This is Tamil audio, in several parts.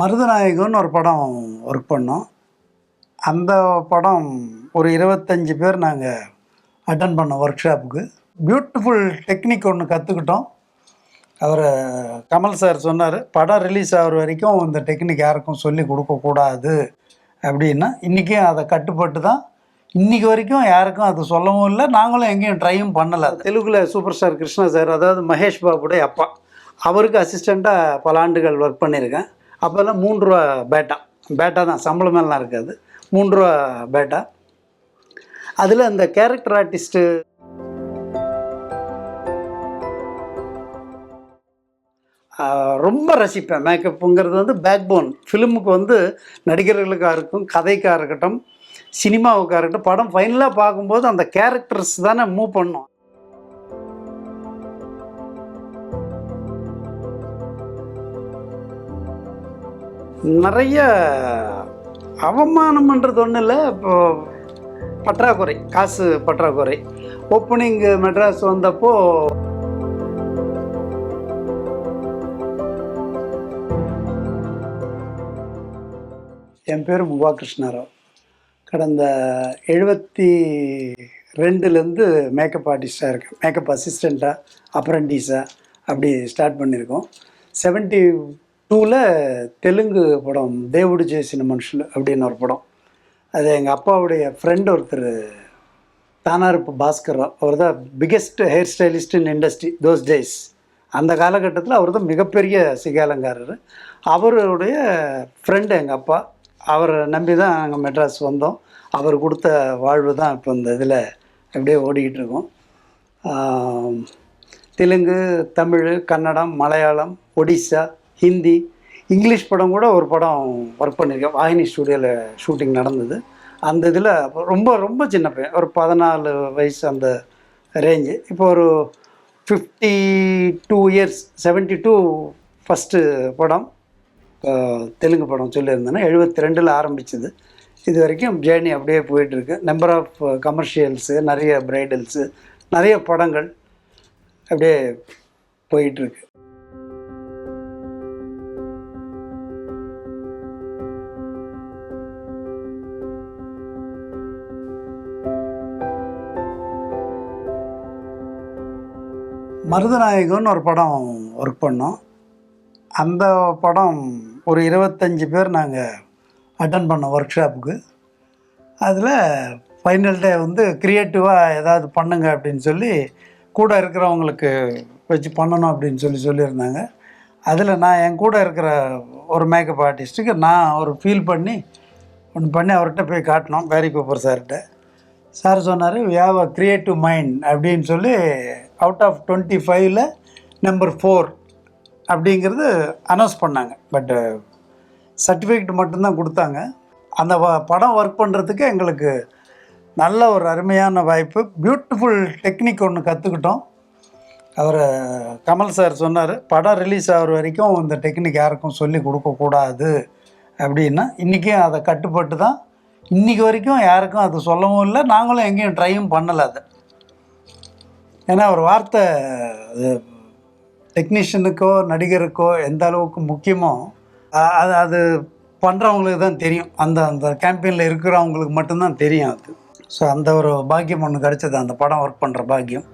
மருதநாயகம்னு ஒரு படம் ஒர்க் பண்ணோம். அந்த படம் ஒரு இருபத்தஞ்சி பேர் நாங்கள் அட்டன் பண்ணோம் ஒர்க் ஷாப்புக்கு பியூட்டிஃபுல் டெக்னிக் ஒன்று கற்றுக்கிட்டோம் அவர் கமல் சார் சொன்னார் படம் ரிலீஸ் ஆகிற வரைக்கும் இந்த டெக்னிக் யாருக்கும் சொல்லி கொடுக்கக்கூடாது அப்படின்னா இன்றைக்கும் அதை கட்டுப்பட்டு தான் இன்றைக்கி வரைக்கும் யாருக்கும் அது சொல்லவும் இல்லை. நாங்களும் எங்கேயும் ட்ரையும் பண்ணலை தெலுங்கில் சூப்பர் ஸ்டார் கிருஷ்ணா சார் அதாவது மகேஷ் பாபுடைய அப்பா. அவருக்கு அசிஸ்டண்ட்டாக பல ஆண்டுகள் ஒர்க் பண்ணியிருக்கேன். அப்போல்லாம் மூன்று ரூபா பேட்டா. பேட்டா தான் சம்பளம் மேலாம் இருக்காது. மூன்று ரூபா பேட்டா. அதில் அந்த கேரக்டர் ஆர்டிஸ்ட்டு ரொம்ப ரசிப்பேன். மேக்கப்புங்கிறது வந்து பேக் போன் ஃபிலிமுக்கு வந்து நடிகர்களுக்காக இருக்கும் கதைக்காக இருக்கட்டும் சினிமாவுக்காக இருக்கட்டும் படம் ஃபைனலாக பார்க்கும்போது அந்த கேரக்டர்ஸ் தானே மூவ் பண்ணும். நிறைய அவமானம்ன்றது ஒன்றும் இல்லை. இப்போ பற்றாக்குறை காசு பற்றாக்குறை. ஓப்பனிங் மெட்ராஸ் வந்தப்போ என் பேர் முபா கிருஷ்ணராவ் கடந்த எழுபத்தி ரெண்டுலேருந்து மேக்கப் ஆர்டிஸ்டாக இருக்கேன். மேக்கப் அசிஸ்டண்ட்டாக அப்ரண்டிஸாக அப்படி ஸ்டார்ட் பண்ணியிருக்கோம். செவன்ட்டி டூவில் தெலுங்கு படம் தேவுடு ஜெயசின மனுஷன் அப்படின்னு ஒரு படம். அது எங்கள் அப்பாவுடைய ஃப்ரெண்டு ஒருத்தர் தானாருப்பு பாஸ்கர் அவர் தான் biggest hair stylist in industry those days அந்த காலகட்டத்தில் அவர் தான் மிகப்பெரிய சிகாலங்காரர். அவருடைய ஃப்ரெண்டு எங்கள் அப்பா அவரை நம்பி தான் நாங்கள் மெட்ராஸ் வந்தோம். அவர் கொடுத்த வாழ்வு தான் இப்போ இந்த இதில் அப்படியே ஓடிக்கிட்டு இருக்கோம் தெலுங்கு தமிழ் கன்னடம் மலையாளம் ஒடிசா ஹிந்தி இங்கிலீஷ் படம் கூட ஒரு படம் ஒர்க் பண்ணியிருக்கேன். வாகினி ஸ்டூடியோவில் ஷூட்டிங் நடந்தது. அந்த இதில் ரொம்ப ரொம்ப சின்ன பையன். ஒரு பதினாலு வயசு அந்த ரேஞ்சு இப்போ ஒரு fifty two years seventy two first படம் தெலுங்கு படம் சொல்லியிருந்தேன்னா எழுபத்தி ரெண்டில் ஆரம்பிச்சது. இது வரைக்கும் ஜேர்னி அப்படியே போயிட்டுருக்கு. நம்பர் ஆஃப் கமர்ஷியல்ஸு நிறைய பிரைடல்ஸு நிறைய படங்கள் அப்படியே போயிட்டுருக்கு. மருதநாயகம்னு ஒரு படம் ஒர்க் பண்ணோம். அந்த படம் ஒரு இருபத்தஞ்சி பேர் நாங்கள் அட்டன் பண்ணோம் ஒர்க் ஷாப்புக்கு அதில் ஃபைனல் டே வந்து க்ரியேட்டிவாக ஏதாவது பண்ணுங்க அப்படின்னு சொல்லி கூட இருக்கிறவங்களுக்கு வச்சு பண்ணணும் அப்படின்னு சொல்லி சொல்லியிருந்தாங்க. அதில் நான் என் கூட இருக்கிற ஒரு மேக்கப் ஆர்டிஸ்ட்டுக்கு நான் ஒரு ஃபீல் பண்ணி ஒன்று பண்ணி அவர்கிட்ட போய் காட்டினோம். பேரி பேப்பர் சார்கிட்ட சார் சொன்னார் we have a creative mind அப்படின்னு சொல்லி அவுட் ஆஃப் டுவெண்ட்டி ஃபைவ்ல நம்பர் ஃபோர் அப்படிங்கிறது அனௌன்ஸ் பண்ணாங்க. பட்டு சர்டிஃபிகேட் uh, மட்டும்தான் கொடுத்தாங்க. அந்த வ- படம் ஒர்க் பண்ணுறதுக்கு எங்களுக்கு நல்ல ஒரு அருமையான வாய்ப்பு. பியூட்டிஃபுல் டெக்னிக் ஒன்று கற்றுக்கிட்டோம் அவர் கமல் சார் சொன்னார் படம் ரிலீஸ் ஆகிற வரைக்கும் இந்த டெக்னிக் யாருக்கும் சொல்லி கொடுக்கக்கூடாது அப்படின்னா இன்றைக்கும் அதை கட்டுப்பட்டு தான் இன்றைக்கி வரைக்கும் யாருக்கும் அது சொல்லவும் இல்லை. நாங்களும் எங்கேயும் ட்ரையும் பண்ணலை அதை. ஏன்னா ஒரு வார்த்தை அது டெக்னீஷியனுக்கோ நடிகருக்கோ எந்த அளவுக்கு முக்கியமோ அது அது பண்ணுறவங்களுக்கு தான் தெரியும். அந்த அந்த கேம்பெயினில் இருக்கிறவங்களுக்கு மட்டும்தான் தெரியும் அது. ஸோ அந்த ஒரு பாக்கியம் ஒன்று கிடச்சது அந்த படம் ஒர்க் பண்ணுற பாக்கியம்.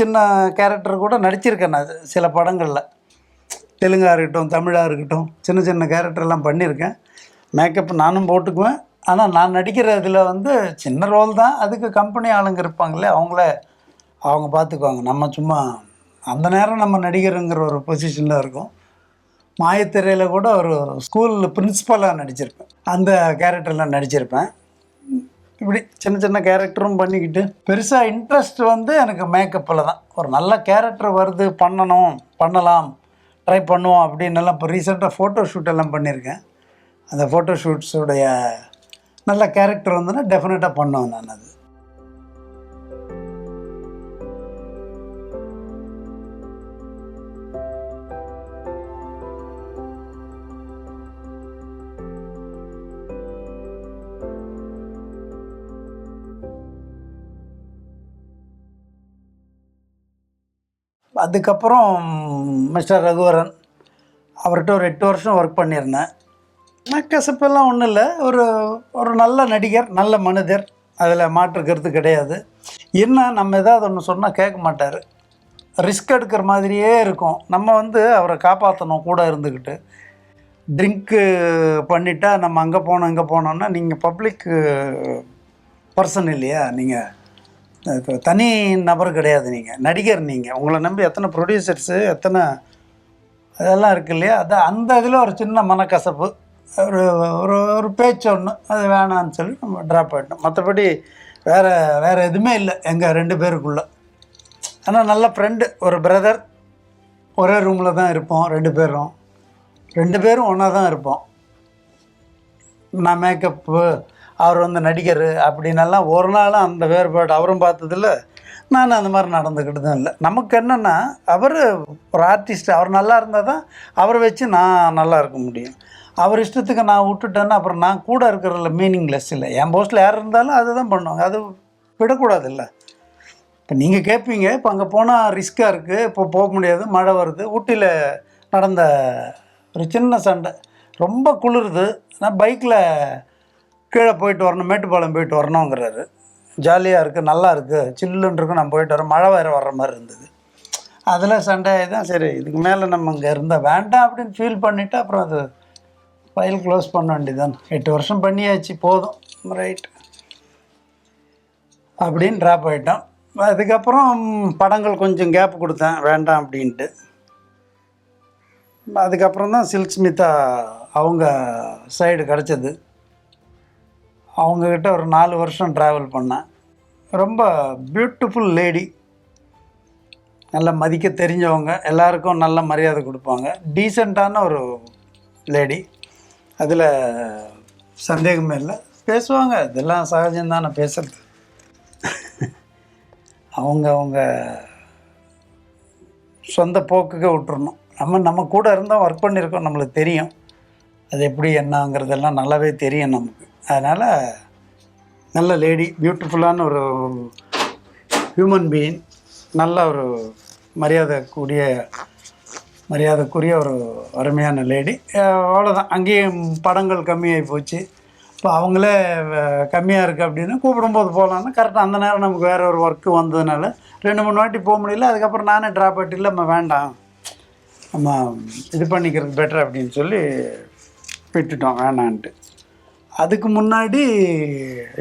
சின்ன கேரக்டர் கூட நடிச்சிருக்கேன் நான் சில படங்களில். தெலுங்காக இருக்கட்டும் தமிழாக இருக்கட்டும் சின்ன சின்ன கேரக்டர்லாம் பண்ணியிருக்கேன் மேக்கப் நானும் போட்டுக்குவேன். ஆனால் நான் நடிக்கிற இதில் வந்து சின்ன ரோல் தான். அதுக்கு கம்பெனி ஆளுங்க இருப்பாங்களே அவங்கள அவங்க பார்த்துக்குவாங்க நம்ம சும்மா அந்த நேரம் நம்ம நடிகருங்கிற ஒரு பொசிஷனில் இருக்கும். மாயத்திரையில் கூட ஒரு ஸ்கூலில் பிரின்ஸிபலாக நடிச்சிருப்பேன். அந்த கேரக்டரில் நடிச்சிருப்பேன். இப்படி சின்ன சின்ன கேரக்டரும் பண்ணிக்கிட்டு பெருசாக இன்ட்ரெஸ்ட் வந்து எனக்கு மேக்கப்பில் தான். ஒரு நல்ல கேரக்டர் வருது பண்ணணும் பண்ணலாம் ட்ரை பண்ணுவோம் அப்படின்னு எல்லாம் இப்போ ரீசெண்டாக ஃபோட்டோ ஷூட் எல்லாம் பண்ணியிருக்கேன் அந்த ஃபோட்டோ ஷூட்ஸுடைய நல்ல கேரக்டர் வந்துன்னா டெஃபினட்டாக பண்ணுவேன் நான் அது. அதுக்கப்புறம் மிஸ்டர் ரகுவரன் அவர்கிட்ட ஒரு எட்டு வருஷம் ஒர்க் பண்ணியிருந்தேன். கசப்பெல்லாம் ஒன்றும் இல்லை. ஒரு ஒரு நல்ல நடிகர் நல்ல மனிதர். அதில் மாற்றுக்கிறது கிடையாது. என்ன நம்ம ஏதாவது ஒன்று சொன்னால் கேட்க மாட்டார். ரிஸ்க் எடுக்கிற மாதிரியே இருக்கும். நம்ம வந்து அவரை காப்பாற்றணும் கூட இருந்துக்கிட்டு ட்ரிங்க்கு பண்ணிட்டா நம்ம அங்கே போனோம் இங்கே போனோம்னா நீங்கள் பப்ளிக் பர்சன் இல்லையா நீங்கள் இப்போ தனி நபர் கிடையாது நீங்கள் நடிகர் நீங்கள் உங்களை நம்பி எத்தனை ப்ரொடியூசர்ஸு எத்தனை அதெல்லாம் இருக்கு இல்லையா? அது அந்த இதில் ஒரு சின்ன மனக்கசப்பு. ஒரு ஒரு ஒரு பேச்சு ஒன்று அது வேணான்னு சொல்லி நம்ம ட்ராப் ஆகிட்டோம் மற்றபடி வேறு வேறு எதுவுமே இல்லை. எங்கள் ரெண்டு பேருக்குள்ளே. ஆனால் நல்ல ஃப்ரெண்டு ஒரு பிரதர் ஒரே ரூமில் தான் இருப்போம் ரெண்டு பேரும். ரெண்டு பேரும் ஒன்றா தான் இருப்போம். நான் மேக்கப்பு அவர் வந்து நடிகர் அப்படின்னெல்லாம் ஒரு நாளும் அந்த வேறுபாடு அவரும் பார்த்ததில்ல. நான் அந்த மாதிரி நடந்துக்கிட்டதும் இல்லை. நமக்கு என்னென்னா அவர் ஒரு ஆர்டிஸ்ட் அவர் நல்லா இருந்தால் தான் அவரை வச்சு நான் நல்லா இருக்க முடியும். அவர் இஷ்டத்துக்கு நான் விட்டுட்டேன்னா அப்புறம் நான் கூட இருக்கிறதுல மீனிங்லெஸ் இல்லை. என் போஸ்ட்டில் யார் இருந்தாலும் அதுதான் பண்ணுவாங்க. அது விடக்கூடாது இல்லை. இப்போ நீங்கள் கேட்பீங்க இப்போ அங்கே போனால் ரிஸ்க்காக இருக்குது இப்போ போக முடியாது மழை வருது ஊட்டியில் நடந்த ஒரு சின்ன சண்டை. ரொம்ப குளிருது. நான் பைக்கில் கீழே போயிட்டு வரணும் மேட்டுப்பாளையம் போயிட்டு வரணுங்கிறாரு. ஜாலியாக இருக்குது நல்லா இருக்குது சில்லுன்னு இருக்கும் நான் போயிட்டு வரேன் மழை வேறு வர்ற மாதிரி இருந்தது. அதில் சண்டை தான் சரி இதுக்கு மேலே நம்ம இங்கே இருந்தால் வேண்டாம் அப்படின்னு ஃபீல் பண்ணிவிட்டு அப்புறம் அது ஃபைல் க்ளோஸ் பண்ண வேண்டியதான் எட்டு வருஷம் பண்ணியாச்சு போதும். ரைட் அப்படின்னு ட்ராப் ஆகிட்டோம் அதுக்கப்புறம் படங்கள் கொஞ்சம் கேப் கொடுத்தேன் வேண்டாம் அப்படின்ட்டு. அதுக்கப்புறம் தான் சில்க் ஸ்மிதா அவங்க சைடு கிடச்சது. அவங்கக்கிட்ட ஒரு நாலு வருஷம் ட்ராவல் பண்ணேன். ரொம்ப பியூட்டிஃபுல் லேடி நல்ல மதிக்க தெரிஞ்சவங்க எல்லாருக்கும் நல்ல மரியாதை கொடுப்பாங்க. டீசெண்டான ஒரு லேடி அதில் சந்தேகமே இல்லை. பேசுவாங்க. இதெல்லாம் சகஜம்தான் நான் பேசுறது. அவங்க அவங்க சொந்த போக்குக்கு விட்டுறணும். நம்ம நம்ம கூட இருந்தால் ஒர்க் பண்ணியிருக்கோம் நம்மளுக்கு தெரியும். அது எப்படி என்னங்கிறதெல்லாம் நல்லாவே தெரியும் நமக்கு. அதனால் நல்ல லேடி பியூட்டிஃபுல்லான ஒரு ஹியூமன் பீயிங் நல்ல ஒரு மரியாதைக்கூடிய மரியாதைக்குரிய ஒரு அருமையான லேடி அவ்வளோதான் அங்கேயும் படங்கள் கம்மியாகி போச்சு. இப்போ அவங்களே கம்மியாக இருக்குது அப்படின்னு கூப்பிடும்போது போகலான்னா கரெக்டாக அந்த நேரம் நமக்கு வேறு ஒரு ஒர்க்கு வந்ததுனால ரெண்டு மூணு வாட்டி போக முடியல. அதுக்கப்புறம் நானே ட்ராப் ஆகிட்டு இல்லை நம்ம வேண்டாம். நம்ம இது பண்ணிக்கிறது பெட்டர் அப்படின்னு சொல்லி விட்டுட்டோம். வேணான்ட்டு. அதுக்கு முன்னாடி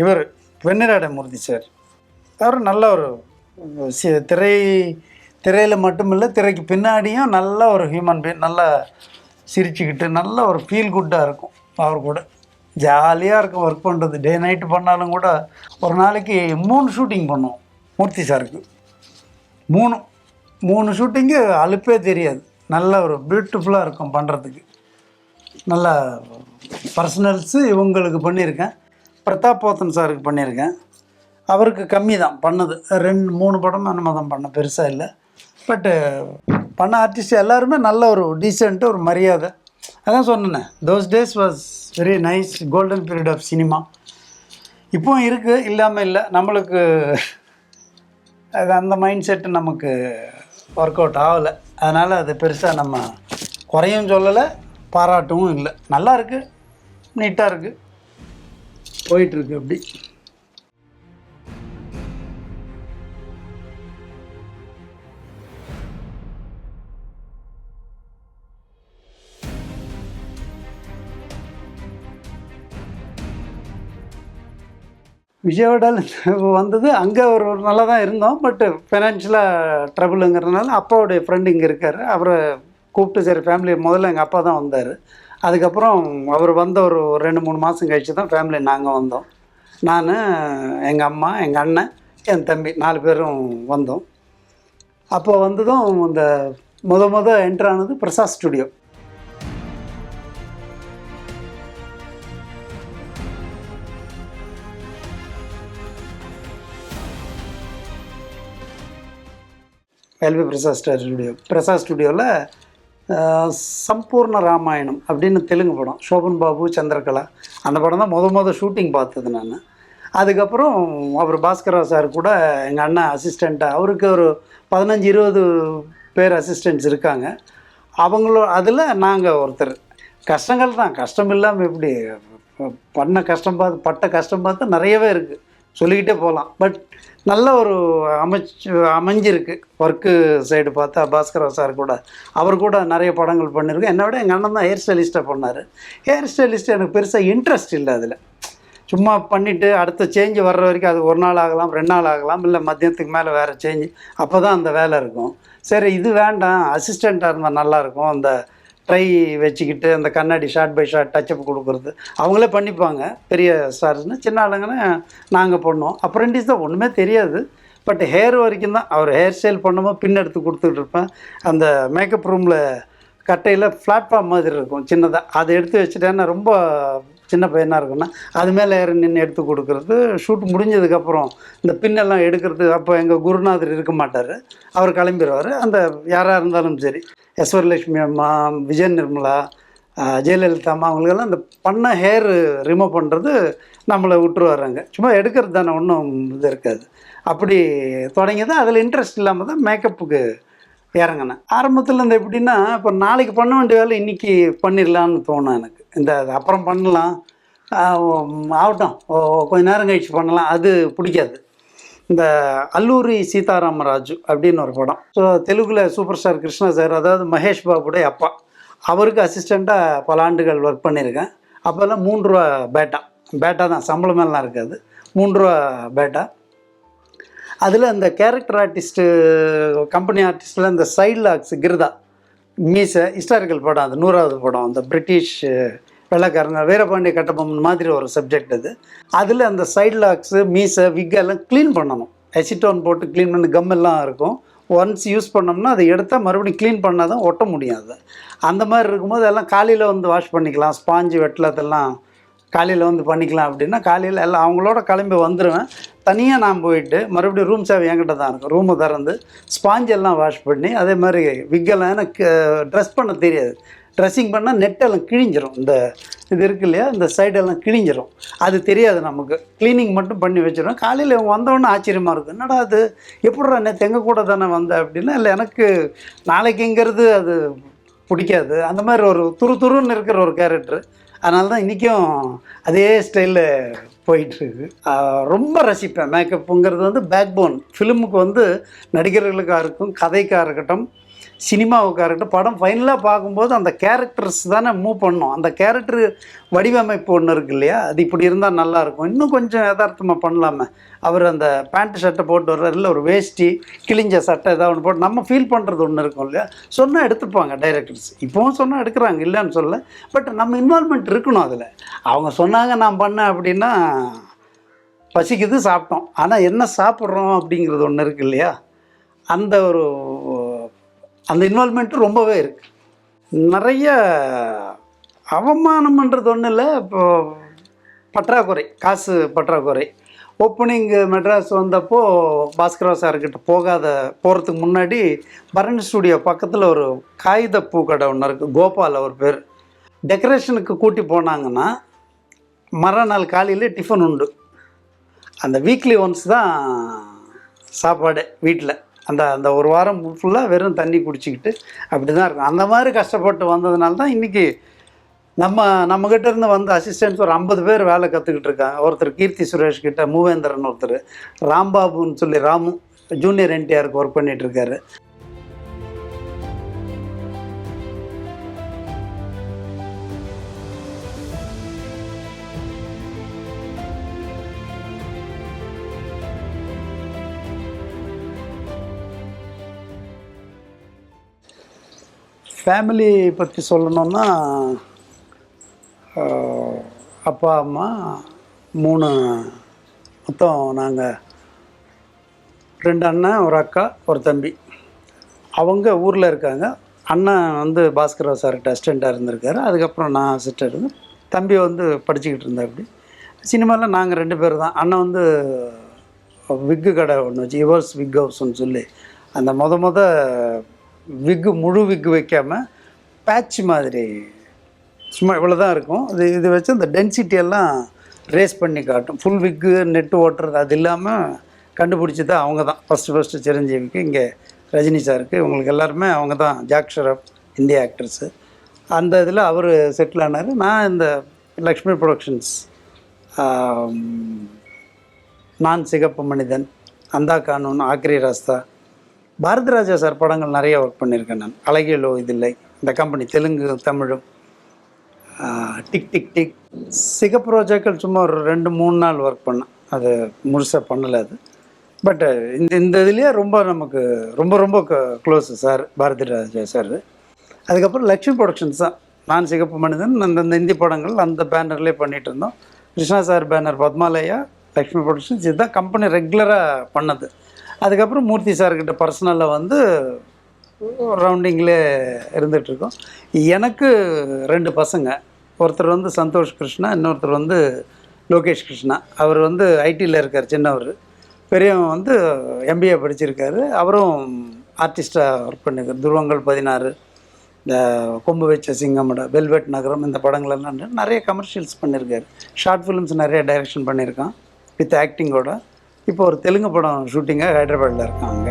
இவர் வெண்ணிராடை மூர்த்தி சார் அவர் நல்ல ஒரு திரை திரையில் மட்டுமில்லை திரைக்கு பின்னாடியும் நல்ல ஒரு ஹியூமன் பீங் நல்லா சிரிச்சுக்கிட்டு நல்ல ஒரு ஃபீல் குட்டாக இருக்கும் அவர் கூட. ஜாலியாக இருக்கும் ஒர்க் பண்ணுறது டே நைட்டு பண்ணாலும் கூட ஒரு நாளைக்கு மூணு ஷூட்டிங் பண்ணுவோம் மூர்த்தி சாருக்கு. மூணு மூணு ஷூட்டிங்கு அலுப்பே தெரியாது. நல்ல ஒரு பியூட்டிஃபுல்லாக இருக்கும் பண்ணுறதுக்கு நல்ல பர்சனல்ஸு இவங்களுக்கு பண்ணியிருக்கேன். பிரதாப் போத்தன் சாருக்கு பண்ணியிருக்கேன். அவருக்கு கம்மி தான் பண்ணது. ரெண்டு மூணு படம் நம்ம தான் பண்ண பெருசாக இல்லை. பட்டு பண்ண ஆர்டிஸ்ட் எல்லாருமே நல்ல ஒரு டீசென்ட்டு ஒரு மரியாதை. அதான் சொன்னேன் those days was very nice golden period of cinema இப்போவும் இருக்குது இல்லாமல் இல்லை. நம்மளுக்கு அது அந்த மைண்ட் செட்டு நமக்கு ஒர்க் அவுட் ஆகலை. அதனால் அது பெருசாக நம்ம குறையும் சொல்லலை. பாராட்டவும் இல்லை. நல்லா இருக்குது நீட்டாக இருக்குது போயிட்டுருக்கு அப்படி. விஜயோட வந்தது அங்கே ஒரு நல்லா தான் இருந்தோம் பட்டு ஃபினான்ஷியலாக ட்ரபுளுங்கிறதுனால அப்பாவுடைய ஃப்ரெண்டு இங்கே இருக்கார். அவரை கூப்பிட்டு சரி ஃபேமிலி முதல்ல எங்கள் அப்பா தான் வந்தார். அதுக்கப்புறம் அவர் வந்த ஒரு ரெண்டு மூணு மாதம் கழித்து தான் ஃபேமிலி நாங்கள் வந்தோம். நான் எங்கள் அம்மா எங்கள் அண்ணன் என் தம்பி நாலு பேரும் வந்தோம். அப்போ வந்ததும் இந்த முத முத என்ட்ரானது Prasad studio L V Prasad star studio Prasad ஸ்டுடியோவில் சம்பூர்ண ராமாயணம் அப்படின்னு தெலுங்கு படம். சோபன் பாபு சந்திரகலா. அந்த படம் தான் முத முத ஷூட்டிங் பார்த்தது நான். அதுக்கப்புறம் அவர் பாஸ்கரா சார் கூட எங்கள் அண்ணன் அசிஸ்டண்ட்டாக அவருக்கு ஒரு பதினஞ்சு இருபது பேர் அசிஸ்டன்ட்ஸ் இருக்காங்க. அவங்களோ அதில் நாங்கள் ஒருத்தர். கஷ்டங்கள் தான். கஷ்டம் இல்லாமல் எப்படி? பண்ண கஷ்டம் பார்த்து பட்ட கஷ்டம் பார்த்து நிறையவே இருக்குது சொல்லிக்கிட்டே போகலாம். பட் நல்ல ஒரு அமைச்சு அமைஞ்சிருக்கு. ஒர்க்கு சைடு பார்த்தா பாஸ்கர் சார் கூட. அவர் கூட நிறைய படங்கள் பண்ணியிருக்கோம் என்னை விட எங்கள் அண்ணன் தான் ஹேர் ஸ்டைலிஸ்ட்டாக பண்ணார். ஹேர் ஸ்டைலிஸ்ட் எனக்கு பெருசாக இன்ட்ரெஸ்ட் இல்லை அதில். சும்மா பண்ணிவிட்டு அடுத்த சேஞ்ச் வர்ற வரைக்கும் அது ஒரு நாள் ஆகலாம் ரெண்டு நாள் ஆகலாம். இல்லை மதியத்துக்கு மேலே வேறு சேஞ்ச் அப்போ தான் அந்த வேலை இருக்கும். சரி இது வேண்டாம். அசிஸ்டண்ட்டாக இருந்தால் நல்லாயிருக்கும் அந்த ட்ரை வச்சுக்கிட்டு அந்த கண்ணாடி ஷார்ட் பை ஷார்ட் டச்சப் கொடுக்குறது அவங்களே பண்ணிப்பாங்க. பெரிய ஸ்டார்ஸ்னு சின்ன ஆளுங்கன்னா நாங்கள் பண்ணோம் அப்ரெண்டிஸ் தான் ஒன்றுமே தெரியாது. பட் ஹேர் வரைக்கும் தான். அவர் ஹேர் ஸ்டைல் பண்ணும்போது பின் எடுத்து கொடுத்துட்டு இருப்பேன். அந்த மேக்கப் ரூமில் கட்டையில் பிளாட்ஃபார்ம் மாதிரி இருக்கும். சின்னதாக அதை எடுத்து வச்சுட்டேன்னா ரொம்ப சின்ன பையனாக இருக்குன்னா அது மேலே ஏறி நின்று எடுத்து கொடுக்குறது. ஷூட் முடிஞ்சதுக்கப்புறம் இந்த பின்னெல்லாம் எடுக்கிறது அப்போ எங்கள் குருநாதர் இருக்க மாட்டார். அவர் கிளம்பிடுவார் அந்த யாராக இருந்தாலும் சரி யஸ்வரலட்சுமி அம்மா விஜய் நிர்மலா ஜெயலலிதா அம்மா அவங்களுக்கெல்லாம் இந்த பண்ண ஹேர் ரிமூவ் பண்ணுறது நம்மளை விட்டுருவாருங்க சும்மா எடுக்கிறது தானே ஒன்றும் இது இருக்காது. அப்படி தொடங்கி தான் அதில் இன்ட்ரெஸ்ட் இல்லாமல் தான் மேக்கப்புக்கு இறங்கினேன். ஆரம்பத்தில் இந்த எப்படின்னா இப்போ நாளைக்கு பண்ண வேண்டிய வேலை இன்றைக்கி பண்ணிடலான்னு தோணும் எனக்கு. இந்த அப்புறம் பண்ணலாம். ஆகட்டும். ஓ, கொஞ்ச நேரம் கழிச்சு பண்ணலாம். அது பிடிக்காது. இந்த அல்லூரி சீதாராமராஜு அப்படின்னு ஒரு படம். ஸோ தெலுங்கில் சூப்பர் ஸ்டார் கிருஷ்ணா சார் அதாவது மகேஷ் பாபுடைய அப்பா. அவருக்கு அசிஸ்டண்ட்டாக பல ஆண்டுகள் ஒர்க் பண்ணியிருக்கேன். அப்போல்லாம் மூன்று ரூபா பேட்டா. பேட்டா தான் சம்பளமெல்லாம் இருக்காது. மூன்று ரூபா பேட்டா. அதில் அந்த கேரக்டர் ஆர்டிஸ்ட்டு கம்பெனி ஆர்டிஸ்டில் இந்த சைட் லாக்ஸ் கிருதா. மீச ஹிஸ்டாரிக்கல் படம் அது நூறாவது படம் அந்த பிரிட்டிஷ் வெள்ளக்காரங்க வீரபாண்டிய கட்டபொம்மன் மாதிரி ஒரு சப்ஜெக்ட் அது. அதில் அந்த சைட் லாக்ஸு மீசை விக்கெல்லாம் க்ளீன் பண்ணணும். எசிட்டோன் போட்டு க்ளீன் பண்ணி கம்மெல்லாம் இருக்கும். ஒன்ஸ் யூஸ் பண்ணோம்னா அதை எடுத்தால் மறுபடியும் க்ளீன் பண்ணால் தான் ஒட்ட முடியாது. அந்த மாதிரி இருக்கும்போது எல்லாம் காலையில் வந்து வாஷ் பண்ணிக்கலாம். ஸ்பாஞ்சு வெட்டலத்தெல்லாம் காலையில் வந்து பண்ணிக்கலாம் அப்படின்னா காலையில் எல்லாம் அவங்களோட கிளம்பி வந்துடுவேன் தனியாக நான் போயிட்டு மறுபடியும் ரூம் சேவை என்கிட்ட தான் இருக்கும். ரூமை திறந்து ஸ்பாஞ்ச் எல்லாம் வாஷ் பண்ணி அதே மாதிரி விக்கெல்லாம் எனக்கு ட்ரெஸ் பண்ண தெரியாது. ட்ரெஸ்ஸிங் பண்ணால் நெட்டெல்லாம் கிழிஞ்சிரும். இந்த இது இருக்கு இல்லையா? இந்த சைடெல்லாம் கிழிஞ்சிரும். அது தெரியாது நமக்கு. க்ளீனிங் மட்டும் பண்ணி வச்சிடும் காலையில் இவங்க வந்தவொடனே ஆச்சரியமாக இருக்கும். என்னடா அது? எப்படிடா நேற்று எங்கள் கூட தானே வந்த அப்படின்னா இல்லை எனக்கு நாளைக்குங்கிறது அது பிடிக்காது. அந்த மாதிரி ஒரு துரு துருன்னு இருக்கிற ஒரு கேரக்டர் அதனால தான் இன்றைக்கும் அதே ஸ்டைலில் போயிட்டுருக்கு. ரொம்ப ரசிப்பேன். மேக்கப்புங்கிறது வந்து பேக் போன் ஃபிலிமுக்கு வந்து நடிகர்களுக்காக இருக்கும் கதைக்காக இருக்கட்டும் சினிமாவுக்காக படம் ஃபைனலாக பார்க்கும்போது அந்த கேரக்டர்ஸ் தானே மூவ் பண்ணோம் அந்த கேரக்டர் வடிவமைப்பு ஒன்று இருக்கு இல்லையா? அது இப்படி இருந்தால் நல்லாயிருக்கும் இன்னும் கொஞ்சம் யதார்த்தமாக பண்ணலாமே. அவர் அந்த பேண்ட் ஷர்ட்டை போட்டு வர்றாரு. இல்லை ஒரு வேஷ்டி கிழிஞ்ச சட்டை ஏதாவது ஒன்று போட்டு நம்ம ஃபீல் பண்ணுறது ஒன்று இருக்கும் இல்லையா? சொன்னால் எடுத்துப்பாங்க டைரக்டர்ஸ் இப்போவும் சொன்னால் எடுக்கிறாங்க இல்லைன்னு சொல்ல. பட் நம்ம இன்வால்மெண்ட் இருக்கணும் அதில். அவங்க சொன்னாங்க நான் பண்ணேன் அப்படின்னா பசிக்குது சாப்பிட்டோம். ஆனால் என்ன சாப்பிட்றோம் அப்படிங்கிறது ஒன்று இருக்கு இல்லையா? அந்த ஒரு அந்த இன்வால்மெண்ட்டு ரொம்பவே இருக்குது நிறைய அவமானம்ன்றது ஒன்றும் இல்லை. இப்போ பற்றாக்குறை காசு பற்றாக்குறை. ஓப்பனிங் மெட்ராஸ் வந்தப்போ பாஸ்கரா சார்கிட்ட போகாத போகிறதுக்கு முன்னாடி பரணி ஸ்டுடியோ பக்கத்தில் ஒரு காகித பூ கடை ஒன்று இருக்குது கோபால் அவர் பேர். டெக்கரேஷனுக்கு கூட்டி போனாங்கன்னா மறுநாள் காலையிலே டிஃபன் உண்டு. அந்த வீக்லி ஒன்ஸ் தான் சாப்பாடு வீட்டில் அந்த அந்த ஒரு வாரம் ஃபுல்லாக வெறும் தண்ணி குடிச்சிக்கிட்டு அப்படி தான் இருக்கும். அந்த மாதிரி கஷ்டப்பட்டு வந்ததுனால தான் இன்றைக்கி நம்ம நம்மக்கிட்ட இருந்து வந்த அசிஸ்டன்ஸ் ஒரு ஐம்பது பேர் வேலை கற்றுக்கிட்டு இருக்காங்க. ஒருத்தர் கீர்த்தி சுரேஷ் கிட்ட மூவேந்திரன் ஒருத்தர் ராம்பாபுன்னு சொல்லி ராமு ஜூனியர் என்டிஆருக்கு ஒர்க் பண்ணிட்டு ஃபேமிலி பற்றி சொல்லணும்னா அப்பா அம்மா மூணு மொத்தம் நாங்கள் ரெண்டு அண்ணன் ஒரு அக்கா ஒரு தம்பி. அவங்க ஊரில் இருக்காங்க. அண்ணன் வந்து பாஸ்கரராவ் சார்கிட்ட அசிஸ்டண்ட்டாக இருந்திருக்காரு. அதுக்கப்புறம் நான் அசிஸ்டர் இருந்து தம்பி வந்து படிச்சுக்கிட்டு இருந்தா அப்படி. சினிமாவில் நாங்கள் ரெண்டு பேர் தான். அண்ணன் வந்து விக்கு கடை ஒன்று வச்சு யுவர்ஸ் விக் ஹவுஸ்னு சொல்லி அந்த மொத மொத விக்கு முழு விக்கு வைக்காமல் பேட்ச் மாதிரி. சும்மா இவ்வளோ தான் இருக்கும். இது இது வச்சு இந்த டென்சிட்டி எல்லாம் ரேஸ் பண்ணி காட்டும். ஃபுல் விக்கு நெட்டு ஓட்டுறது அது இல்லாமல் கண்டுபிடிச்சது அவங்க தான் ஃபஸ்ட்டு ஃபஸ்ட்டு சிரஞ்சீவிக்கு இங்கே ரஜினி சாருக்கு. இவங்களுக்கு எல்லாருமே அவங்க தான் ஜாக் ஷரப் இந்தியா ஆக்ட்ரஸு அந்த இதில் அவர் செட்டில் ஆனார். நான் இந்த லக்ஷ்மி ப்ரொடக்ஷன்ஸ் நான் சிகப்பு மனிதன் அந்தா கானூன் ஆக்ரி ராஸ்தா பாரதிராஜா சார் படங்கள் நிறைய ஒர்க் பண்ணியிருக்கேன் நான். அழகியலோ இதில்லை. இந்த கம்பெனி தெலுங்கு தமிழும். டிக் டிக் டிக் சிகப்பு ரோஜாக்கள் சும்மா ஒரு ரெண்டு மூணு நாள் ஒர்க் பண்ணேன். அது முழுசாக பண்ணலை அது. பட் இந்த இந்த இதுலேயே ரொம்ப நமக்கு ரொம்ப ரொம்ப close sir Bharathi Raja sir. அதுக்கப்புறம் லக்ஷ்மி ப்ரொடக்ஷன்ஸ் தான். நான் சிகப்பு மனிதன் அந்த அந்த இந்தி படங்கள் அந்த பேனர்லேயே பண்ணிகிட்டு இருந்தோம். Krishna sir banner Padmalaya Lakshmi productions இதுதான் கம்பெனி ரெகுலராக பண்ணது. அதுக்கப்புறம் மூர்த்தி சார்கிட்ட பர்சனலில் வந்து ரவுண்டிங்கில் இருந்துகிட்ருக்கோம். எனக்கு ரெண்டு பசங்க. ஒருத்தர் வந்து சந்தோஷ் கிருஷ்ணா இன்னொருத்தர் வந்து லோகேஷ் கிருஷ்ணா. அவர் வந்து ஐடியில் இருக்கார் சின்னவர். பெரியவன் வந்து எம்பிஏ படிச்சிருக்காரு. அவரும் ஆர்டிஸ்டாக ஒர்க் பண்ணியிருக்காரு துருவங்கள் பதினாறு இந்த கொம்பு வச்ச சிங்கமட வெல்வெட் நகரம் இந்த படங்கள்லாம் நிறைய கமர்ஷியல்ஸ் பண்ணியிருக்காரு ஷார்ட் ஃபிலிம்ஸ் நிறைய டைரக்ஷன் பண்ணியிருக்கான். வித் ஆக்டிங்கோட இப்போ ஒரு தெலுங்கு படம் ஷூட்டிங்காக ஹைதராபாத்தில் இருக்காங்க.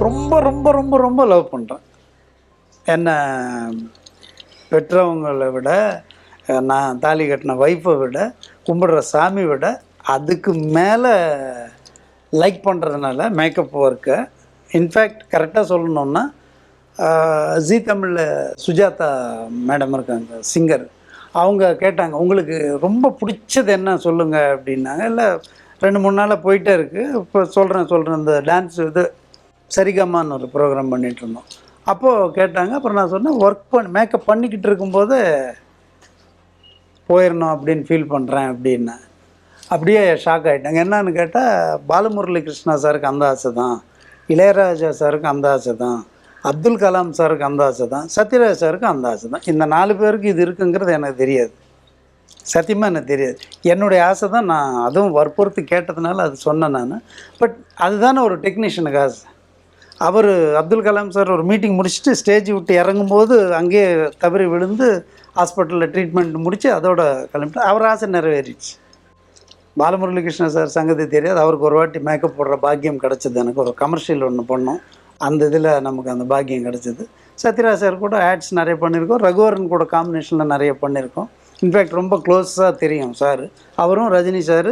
ரொம்ப ரொம்ப ரொம்ப ரொம்ப லவ் பண்ணுறேன் என்னை பெற்றவங்களை விட நான் தாலி கட்டின ஒய்ஃபை விட கும்பிடுற சாமி விட அதுக்கு மேலே லைக் பண்ணுறதுனால மேக்கப் ஒர்க்கை இன்ஃபேக்ட் கரெக்டாக சொல்லணுன்னா ஜீ தமிழில் சுஜாதா மேடம் இருக்காங்க சிங்கர். அவங்க கேட்டாங்க உங்களுக்கு ரொம்ப பிடிச்சது என்ன சொல்லுங்கள் அப்படின்னாங்க. இல்லை ரெண்டு மூணு நாளாக போயிட்டே இருக்குது இப்போ சொல்கிறேன் சொல்கிறேன் இந்த டான்ஸ் இது சரிகமான்னு ஒரு ப்ரோக்ராம் பண்ணிகிட்டு இருந்தோம். அப்போது கேட்டாங்க அப்புறம் நான் சொன்னேன் ஒர்க் பண்ணி மேக்கப் பண்ணிக்கிட்டு இருக்கும்போது போயிடணும் அப்படின்னு ஃபீல் பண்ணுறேன் அப்படின்னேன். அப்படியே ஷாக் ஆகிட்டாங்க என்னன்னு கேட்டால் பாலமுரளி கிருஷ்ணா சாருக்கு அந்த ஆசை தான். இளையராஜா சாருக்கு அந்த ஆசை தான். அப்துல் கலாம் சாருக்கு அந்த ஆசை தான் சத்யராஜ் சாருக்கு அந்த ஆசை தான். இந்த நாலு பேருக்கு இது இருக்குங்கிறது எனக்கு தெரியாது. சத்தியமாக எனக்கு தெரியாது. என்னுடைய ஆசை தான் நான் அதுவும் வற்புறுத்து கேட்டதுனால அது சொன்னேன் நான். பட் அதுதானே ஒரு டெக்னீஷியனுக்கு ஆசை. அவர் அப்துல் கலாம் சார் ஒரு மீட்டிங் முடிச்சுட்டு ஸ்டேஜ் விட்டு இறங்கும்போது அங்கேயே தவறி விழுந்து ஹாஸ்பிட்டலில் ட்ரீட்மெண்ட் முடித்து அதோட கிளம்பிட்டு அவர் ஆசை நிறைவேறிடுச்சு. பாலமுரளிகிருஷ்ணன் சார் சங்கதி தெரியாது. அவருக்கு ஒரு வாட்டி மேக்கப் போடுற பாக்கியம் கிடச்சிது எனக்கு. ஒரு கமர்ஷியல் ஒன்று பண்ணோம். அந்த இதில் நமக்கு அந்த பாக்கியம் கிடச்சிது. சத்யராஜ் சார் கூட ஆட்ஸ் நிறைய பண்ணியிருக்கோம். ரகுவரன் கூட காம்பினேஷனில் நிறைய பண்ணியிருக்கோம். இன்ஃபேக்ட் ரொம்ப க்ளோஸாக தெரியும் சார். அவரும் ரஜினி சார்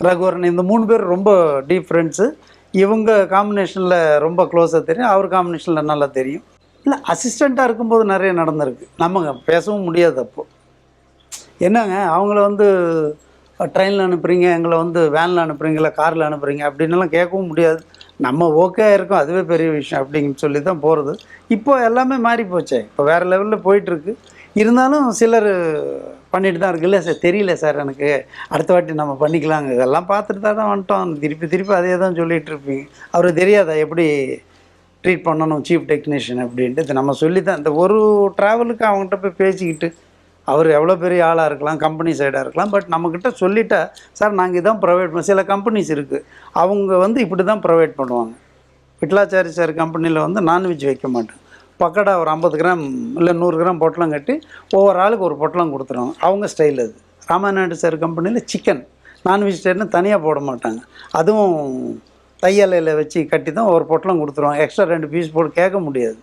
ரகுவரன் இந்த மூணு பேர் ரொம்ப டீப் ஃப்ரெண்ட்ஸு இவங்க காம்பினேஷனில் ரொம்ப க்ளோஸாக தெரியும். அவர் காம்பினேஷனில் நல்லா தெரியும். இல்லை அசிஸ்டண்ட்டாக இருக்கும்போது நிறைய நடந்திருக்கு. நம்ம பேசவும் முடியாது அப்போது என்னங்க அவங்கள வந்து ட்ரெயினில் அனுப்புகிறீங்க எங்களை வந்து வேனில் அனுப்புகிறீங்களா காரில் அனுப்புகிறீங்க அப்படின்னுலாம் கேட்கவும் முடியாது. நம்ம ஓகே இருக்கோம் அதுவே பெரிய விஷயம் அப்படின்னு சொல்லி தான் போகிறது இப்போ எல்லாமே மாறி போச்சே. இப்போ வேறு லெவலில் போயிட்டுருக்கு. இருந்தாலும் சிலர் பண்ணிட்டு தான் இருக்கு இல்லை சார்? தெரியல சார் எனக்கு. அடுத்த வாட்டி நம்ம பண்ணிக்கலாங்க இதெல்லாம் பார்த்துட்டு தான் தான் வந்துட்டோம். திருப்பி திருப்பி அதே தான் சொல்லிகிட்டு இருப்பீங்க. அவருக்கு தெரியாதா எப்படி ட்ரீட் பண்ணணும் சீஃப் டெக்னீஷியன் அப்படின்ட்டு? இது நம்ம சொல்லி தான் இந்த ஒரு ட்ராவலுக்கு அவங்ககிட்ட போய் பேசிக்கிட்டு அவர் எவ்வளோ பெரிய ஆளாக இருக்கலாம் கம்பெனி சைடாக இருக்கலாம் பட் நம்மக்கிட்ட சொல்லிட்டா சார் நாங்கள் இதான் ப்ரொவைட் பண்ண சில கம்பெனிஸ் இருக்குது அவங்க வந்து இப்படி தான் ப்ரொவைட் பண்ணுவாங்க. விட்லாச்சாரி சார் கம்பெனியில் வந்து நான்வெஜ் வைக்க மாட்டேன் பக்கடா ஒரு ஐம்பது கிராம் இல்லை நூறு கிராம் பொட்டலம் கட்டி ஒவ்வொரு ஆளுக்கு ஒரு பொட்டலம் கொடுத்துருவாங்க. அவங்க ஸ்டைல் அது. ராமாநாயுடு சார் கம்பெனியில் சிக்கன் நான்வெஜிடேரியன் தனியாக போட மாட்டாங்க. அதுவும் தையலையில் வச்சு கட்டி தான் ஒரு பொட்டலம் கொடுத்துருவாங்க. எக்ஸ்ட்ரா ரெண்டு பீஸ் போட்டு கேட்க முடியாது.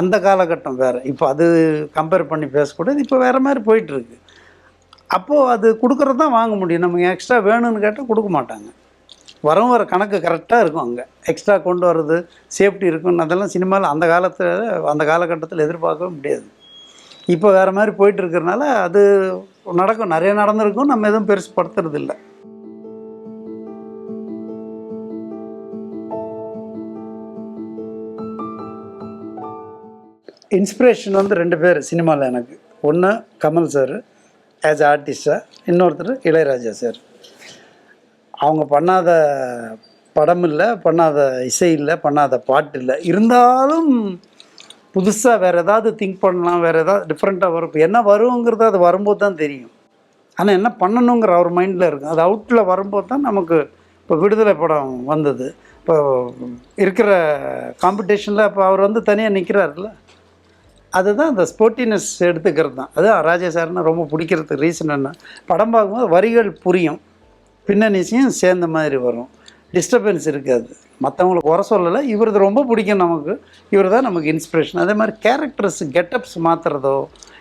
அந்த காலகட்டம் வேறு. இப்போ அது கம்பேர் பண்ணி பேசக்கூடாது. இப்போ வேறு மாதிரி போயிட்டுருக்கு. அப்போது அது கொடுக்குறது தான் வாங்க முடியும். நமக்கு எக்ஸ்ட்ரா வேணும்னு கேட்டால் கொடுக்க மாட்டாங்க. வரும் வர கணக்கு கரெக்டாக இருக்கும் அங்கே. எக்ஸ்ட்ரா கொண்டு வர்றது சேஃப்டி இருக்கும் அதெல்லாம் சினிமாவில் அந்த காலத்தில் அந்த காலகட்டத்தில் எதிர்பார்க்கவே முடியாது. இப்போ வேறு மாதிரி போயிட்டுருக்கிறனால அது நடக்கும். நிறைய நடந்திருக்கும். நம்ம எதுவும் பெருசு படுத்துறது இல்லை இன்ஸ்பிரேஷன் வந்து ரெண்டு பேர் சினிமாவில் எனக்கு. ஒன்று கமல் சார் ஆஸ் ஆர்டிஸ்டாக இன்னொருத்தர் இளையராஜா சார் அவங்க பண்ணாத படம் இல்லை பண்ணாத இசை இல்லை பண்ணாத பாட்டு இல்லை. இருந்தாலும் புதுசாக வேறு ஏதாவது திங்க் பண்ணலாம் வேறு ஏதாவது டிஃப்ரெண்ட்டாக வரும். இப்போ என்ன வருங்கிறது அது வரும்போது தான் தெரியும். ஆனால் என்ன பண்ணணுங்கிற அவர் மைண்டில் இருக்கும். அது அவுட்டில் வரும்போது தான் நமக்கு இப்போ விடுதலை படம் வந்தது. இப்போ இருக்கிற காம்படிஷனில் இப்போ அவர் வந்து தனியாக நிற்கிறாருல்ல அதுதான் அந்த ஸ்போர்ட்டினஸ் எடுத்துக்கிறது தான். அதுதான் ராஜா சார்னா ரொம்ப பிடிக்கிறதுக்கு ரீசன் என்ன? படம் பார்க்கும்போது வரிகள் புரியும். பின்னணிசையும் சேர்ந்த மாதிரி வரும். டிஸ்டர்பன்ஸ் இருக்காது. மற்றவங்கள குறை சொல்லலை. இவரது ரொம்ப பிடிக்கும் நமக்கு. இவர் தான் நமக்கு இன்ஸ்பிரேஷன் அதே மாதிரி கேரக்டர்ஸ் கெட்டப்ஸ் மாற்றுறதோ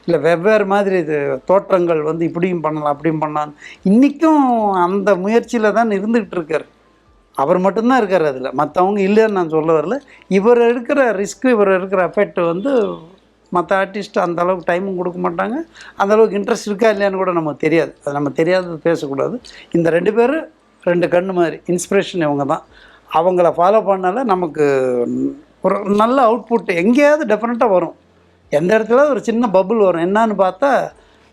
இல்லை வெவ்வேறு மாதிரி இது தோற்றங்கள் வந்து இப்படியும் பண்ணலாம் அப்படியும் பண்ணலாம். இன்றைக்கும் அந்த முயற்சியில் தான் இருந்துகிட்டு இருக்கார். அவர் மட்டும்தான் இருக்கார் அதில். மற்றவங்க இல்லைன்னு நான் சொல்ல வரல. இவர் எடுக்கிற ரிஸ்க்கு இவர் எடுக்கிற எஃபெக்ட் வந்து மற்ற ஆர்டிஸ்ட் அந்த அளவுக்கு டைமும் கொடுக்க மாட்டாங்க. அந்த அளவுக்கு இன்ட்ரெஸ்ட் இருக்கா இல்லையான்னு கூட நமக்கு தெரியாது. அது நம்ம தெரியாதது பேசக்கூடாது. இந்த ரெண்டு பேரும் ரெண்டு கண்ணு மாதிரி இன்ஸ்பிரேஷன் இவங்க தான். அவங்கள ஃபாலோ பண்ணால நமக்கு ஒரு நல்ல அவுட்புட் எங்கேயாவது டெஃபினட்டாக வரும். எந்த இடத்துல ஒரு சின்ன பபுள் வரும். என்னன்னு பார்த்தா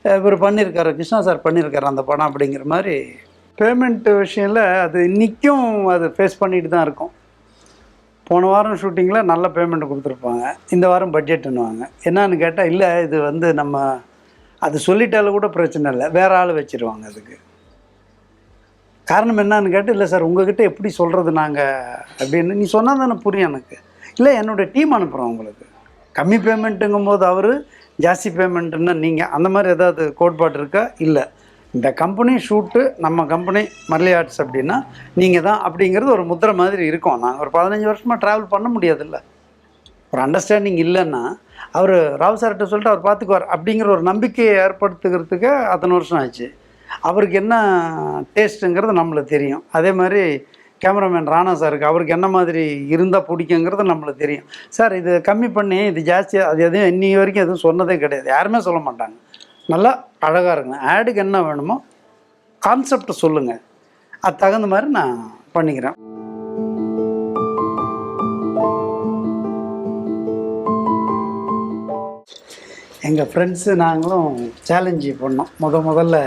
இவர் பண்ணியிருக்காரு கிருஷ்ணா சார் பண்ணியிருக்காரு அந்த படம் அப்படிங்கிற மாதிரி. பேமெண்ட் விஷயம்ல அது இன்றைக்கும் அது ஃபேஸ் பண்ணிட்டு தான் இருக்கும். போன வாரம் ஷூட்டிங்கில் நல்ல பேமெண்ட் கொடுத்துருப்பாங்க. இந்த வாரம் பட்ஜெட்டுன்னுவாங்க என்னன்னு கேட்டால் இல்லை இது வந்து நம்ம அது சொல்லிட்டாலும் கூட பிரச்சனை இல்லை. வேறு ஆள் வச்சிருவாங்க அதுக்கு. காரணம் என்னன்னு கேட்டு இல்லை சார் உங்ககிட்ட எப்படி சொல்கிறது நாங்கள் அப்படின்னு. நீ சொன்னால் தானே புரியும் எனக்கு. இல்லை என்னோடய டீம் அனுப்புகிறோம் உங்களுக்கு. கம்மி பேமெண்ட்டுங்கும் போது அவர் ஜாஸ்தி பேமெண்ட்டுன்னா நீங்கள் அந்த மாதிரி ஏதாவது கோட்பாடு இருக்கா? இல்லை. இந்த கம்பெனி ஷூட்டு நம்ம கம்பெனி மர்லி ஆர்ட்ஸ் அப்படின்னா நீங்கள் தான் அப்படிங்கிறது ஒரு முத்திரை மாதிரி இருக்கும். நாங்கள் ஒரு பதினஞ்சு வருஷமாக ட்ராவல் பண்ண முடியாதுல்ல. ஒரு அண்டர்ஸ்டாண்டிங் இல்லைன்னா அவர் ராவ் சார்கிட்ட சொல்லிட்டு அவர் பார்த்துக்குவார் அப்படிங்கிற ஒரு நம்பிக்கையை ஏற்படுத்துக்கிறதுக்கு அத்தனை வருஷம் ஆச்சு. அவருக்கு என்ன டேஸ்ட்டுங்கிறது நம்மளுக்கு தெரியும். அதே மாதிரி கேமராமேன் ராணா சாருக்கு அவருக்கு என்ன மாதிரி இருந்தால் பிடிக்குங்கிறது நம்மளுக்கு தெரியும். சார் இது கம்மி பண்ணி இது ஜாஸ்தியாக அது எதுவும் இன்னி வரைக்கும் எதுவும் சொன்னதே கிடையாது. யாருமே சொல்ல மாட்டாங்க. நல்லா அழகாக இருங்க ஆடுக்கு என்ன வேணுமோ கான்செப்டை சொல்லுங்கள் அது தகுந்த மாதிரி நான் பண்ணிக்கிறேன். எங்கள் ஃப்ரெண்ட்ஸு நாங்களும் சேலஞ்சு பண்ணோம். முத முதல்ல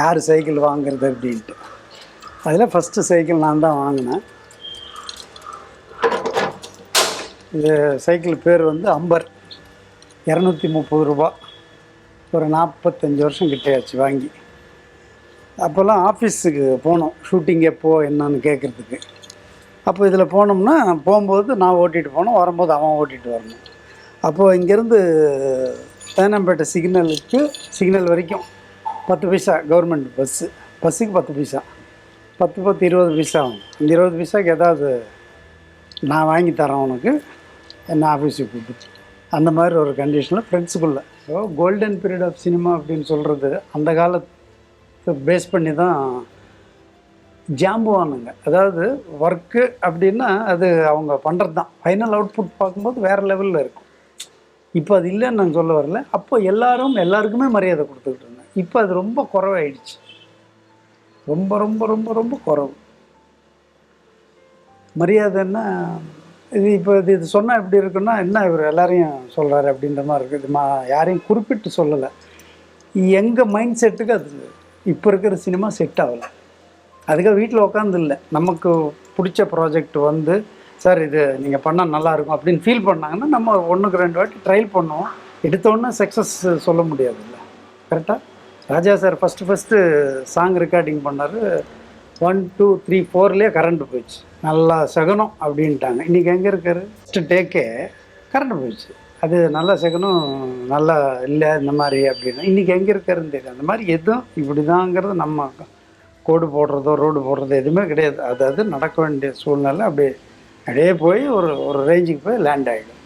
யார் சைக்கிள் வாங்குறது அப்படின்ட்டு. அதில் ஃபஸ்ட்டு சைக்கிள் நான் தான் வாங்கினேன். இது சைக்கிள் பேர் வந்து அம்பர். இரநூத்தி முப்பது ரூபா. ஒரு நாற்பத்தஞ்சு வருஷம் கிட்டேயாச்சு வாங்கி. அப்போல்லாம் ஆஃபீஸுக்கு போனோம். ஷூட்டிங் எப்போ என்னன்னு கேட்குறதுக்கு. அப்போ இதில் போனோம்னா போகும்போது நான் ஓட்டிகிட்டு போனோம். வரும்போது அவன் ஓட்டிகிட்டு வரணும். அப்போது இங்கேருந்து தேனம்பேட்டை சிக்னலுக்கு சிக்னல் வரைக்கும் பத்து பைசா கவர்மெண்ட் பஸ்ஸு பஸ்ஸுக்கு பத்து பைசா. பத்து பத்து இருபது பைசா ஆகும். இந்த இருபது பைசாக்கு ஏதாவது நான் வாங்கி தரேன் உனக்கு என்ன ஆஃபீஸுக்கு கூப்பிட்டு. அந்த மாதிரி ஒரு கண்டிஷனில் ஃப்ரெண்ட்ஸுக்குள்ளே so golden period of cinema அப்படின்னு சொல்கிறது அந்த காலத்தை பேஸ் பண்ணி தான் ஜாம்புவானுங்க அதாவது ஒர்க்கு அப்படின்னா அது அவங்க பண்ணுறது தான் ஃபைனல் அவுட்புட் பார்க்கும்போது வேறு லெவலில் இருக்கும். இப்போ அது இல்லைன்னு நான் சொல்ல வரல. அப்போ எல்லாரும் எல்லாருக்குமே மரியாதை கொடுத்துக்கிட்டு இருந்தேன். இப்போ அது ரொம்ப குறவாயிடுச்சு. ரொம்ப ரொம்ப ரொம்ப ரொம்ப குறவு. மரியாதைன்னா இது இப்போ இது இது சொன்னால் எப்படி இருக்குன்னா என்ன இவர் எல்லாரையும் சொல்கிறாரு அப்படின்ற மாதிரி இருக்குது இது மா யாரையும் குறிப்பிட்டு சொல்லலை. எங்கள் மைண்ட் செட்டுக்கு அது இப்போ இருக்கிற சினிமா செட் ஆகலை. அதுக்காக வீட்டில் உட்காந்து இல்லை. நமக்கு பிடிச்ச ப்ராஜெக்ட் வந்து சார் இது நீங்கள் பண்ணால் நல்லாயிருக்கும் அப்படின்னு ஃபீல் பண்ணாங்கன்னா நம்ம ஒன்றுக்கு ரெண்டு வாட்டி ட்ரையல் பண்ணுவோம். எடுத்தோன்னே சக்ஸஸ் சொல்ல முடியாது இல்லை. கரெக்டாக Raja sir first first song recording பண்ணார். ஒன் டூ த்ரீ ஃபோர்லேயே கரண்ட் போயிடுச்சு. நல்லா சகனம் அப்படின்ட்டாங்க. இன்றைக்கி எங்கே இருக்காரு? ஃபஸ்ட்டு டேக்கே கரண்ட் போயிடுச்சு. அது நல்லா சகனம் நல்லா இல்லை இந்த மாதிரி அப்படின்னா. இன்றைக்கி எங்கே இருக்காருன்னு தெரியும் அந்த மாதிரி எதுவும் இப்படி தாங்கிறது நம்ம கோடு போடுறதோ ரோடு போடுறதோ எதுவுமே கிடையாது. அதாவது நடக்க வேண்டிய சூழ்நிலை அப்படியே அப்படியே போய் ஒரு ஒரு ரேஞ்சுக்கு போய் லேண்ட் ஆகிடும்